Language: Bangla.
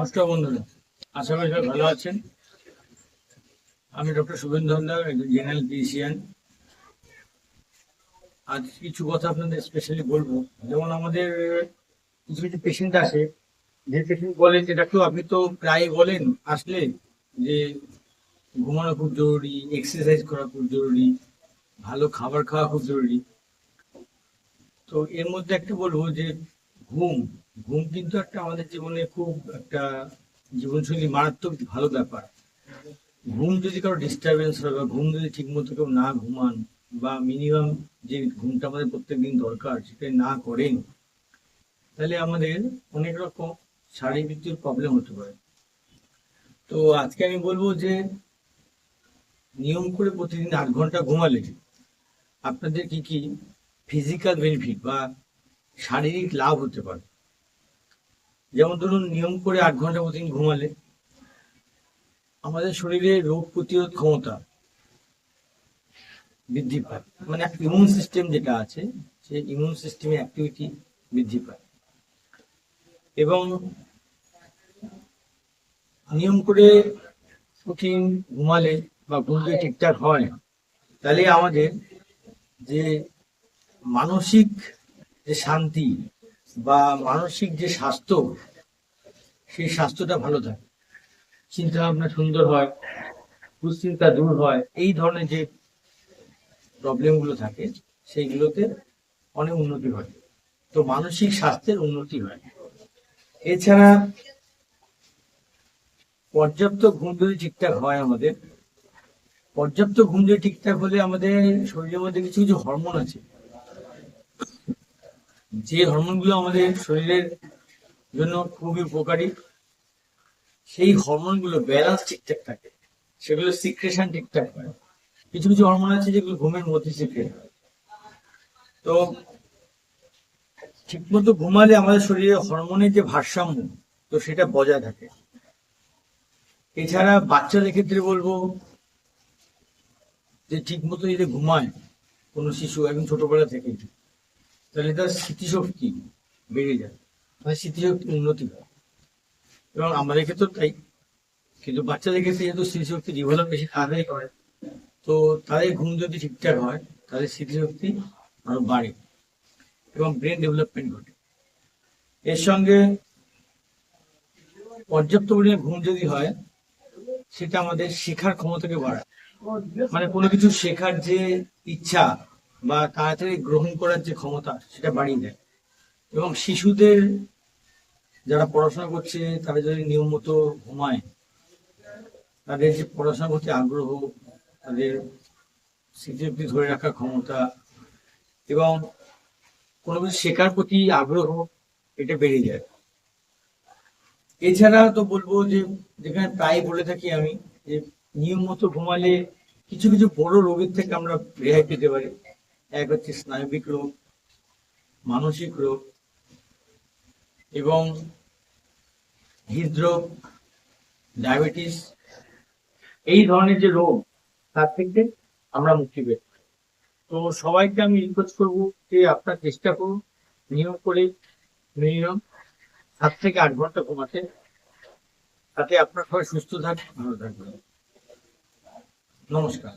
নমস্কার বন্ধুরা, আশা করি সবাই ভালো আছেন। আমি doctor Subhendu Dhandar general physician আজ কিছু কথা আপনাদের স্পেশালি বলব। যেমন আমাদের কিছু কিছু পেশেন্ট আসে যে পেশেন্ট বলেন যে, ডাক্তার, আপনি তো প্রায় বলেন, আসলে যে ঘুমানো খুব জরুরি এক্সারসাইজ করা খুব জরুরি, ভালো খাবার খাওয়া খুব জরুরি। তো এর মধ্যে একটা বলব যে, ঘুম ঘুম কিন্তু একটা আমাদের জীবনে খুব একটা জীবনশৈলী মারাত্মক ভালো ব্যাপার। ঘুম যদি কারও ডিস্টারবেন্স হয় বা ঘুম যদি ঠিক মতো কেউ না ঘুমান বা মিনিমাম যে ঘুমটা আমাদের প্রত্যেকদিন দরকার সেটা না করেন, তাহলে আমাদের অনেক রকম শারীরিক প্রবলেম হতে পারে। তো আজকে আমি বলব যে নিয়ম করে প্রতিদিন আট ঘণ্টা ঘুমালে আপনাদের কি কি ফিজিক্যাল বেনিফিট বা শারীরিক লাভ হতে পারে? যেমন ধরুন নিয়ম করে আট ঘণ্টা প্রতিদিন ঘুমালে, আমাদের শরীরে রোগ প্রতিরোধ ক্ষমতা বৃদ্ধি পায়। মানে ইমিউন সিস্টেম যেটা আছে সেই ইমিউন সিস্টেমের অ্যাক্টিভিটি বৃদ্ধি পায়। এবং নিয়ম করে প্রতিদিন ঘুমালে বা ঘুম যদি ঠিকঠাক হয়, তাহলে আমাদের যে মানসিক যে শান্তি বা মানসিক যে স্বাস্থ্য, সেই স্বাস্থ্যটা ভালো থাকে। চিন্তা ভাবনা সুন্দর হয়, দুশ্চিন্তা দূর হয়, এই ধরনের যে প্রবলেমগুলো থাকে, সেইগুলোতে অনেক উন্নতি হয়। তো মানসিক স্বাস্থ্যের উন্নতি হয়। এছাড়া পর্যাপ্ত ঘুম যদি ঠিকঠাক হয় আমাদের, পর্যাপ্ত ঘুম যদি ঠিকঠাক হলে আমাদের শরীরের মধ্যে কিছু কিছু হরমোন আছে। যে হরমোনগুলো আমাদের শরীরের জন্য খুবই উপকারী, সেই হরমোনগুলো ব্যালেন্স ঠিকঠাক থাকে, সেগুলো সিক্রেশন ঠিকঠাক হয়। কিছু কিছু হরমোন আছে যেগুলো ঘুমের মধ্যে সিক্রেট হয়। তো ঠিকমতো ঘুমালে আমাদের শরীরে হরমোনের যে ভারসাম্য, তো সেটা বজায় থাকে। এছাড়া বাচ্চাদের ক্ষেত্রে বলব যে ঠিকমতো যদি ঘুমায় কোনো শিশু, একদম ছোটবেলা থেকে তাহলে তার স্মৃতিশক্তি বেড়ে যায়। তার স্মৃতিশক্তি উন্নতি হয়। এবং আমাদের ক্ষেত্রে তাই। কিন্তু বাচ্চাদের ক্ষেত্রে যেহেতু স্মৃতিশক্তি ডেভেলপ বেশি তাড়াতাড়ি করে তো তাদের ঘুম যদি ঠিকঠাক হয় তাদের স্মৃতিশক্তি আরও বাড়ে এবং ব্রেন ডেভেলপমেন্ট ঘটে। এর সঙ্গে পর্যাপ্ত পরিমাণে ঘুম যদি হয়, সেটা আমাদের শেখার ক্ষমতাকে বাড়ায়। মানে কোনো কিছু শেখার যে ইচ্ছা বা তাড়াতাড়ি গ্রহণ করার যে ক্ষমতা, সেটা বাড়িয়ে দেয়। এবং শিশুদের যারা পড়াশোনা করছে তারা যদি নিয়ম মতো ঘুমায়, তাদের যে পড়াশোনার প্রতি আগ্রহ, তাদের স্মৃতিশক্তি ধরে রাখার ক্ষমতা এবং কোনো কিছু শেখার প্রতি আগ্রহ, এটা বেড়ে যায়। এছাড়া তো বলব যে, যেখানে প্রায় বলে থাকি আমি, যে নিয়ম মতো ঘুমালে কিছু কিছু বড় রোগের থেকে আমরা রেহাই পেতে পারি। এক হচ্ছে স্নায়বিক রোগ মানসিক রোগ এবং হৃদরোগ, ডায়াবেটিস, এই ধরনের যে রোগ, তার থেকে আমরা মুক্তি পেতে তো সবাইকে আমি রিকোয়েস্ট করব যে আপনার চেষ্টা করুন, নিয়ম করে মিনিমাম সাত থেকে আট ঘণ্টা ঘুমাতে, তাতে আপনার সবাই সুস্থ থাকবে ভালো থাকবে নমস্কার।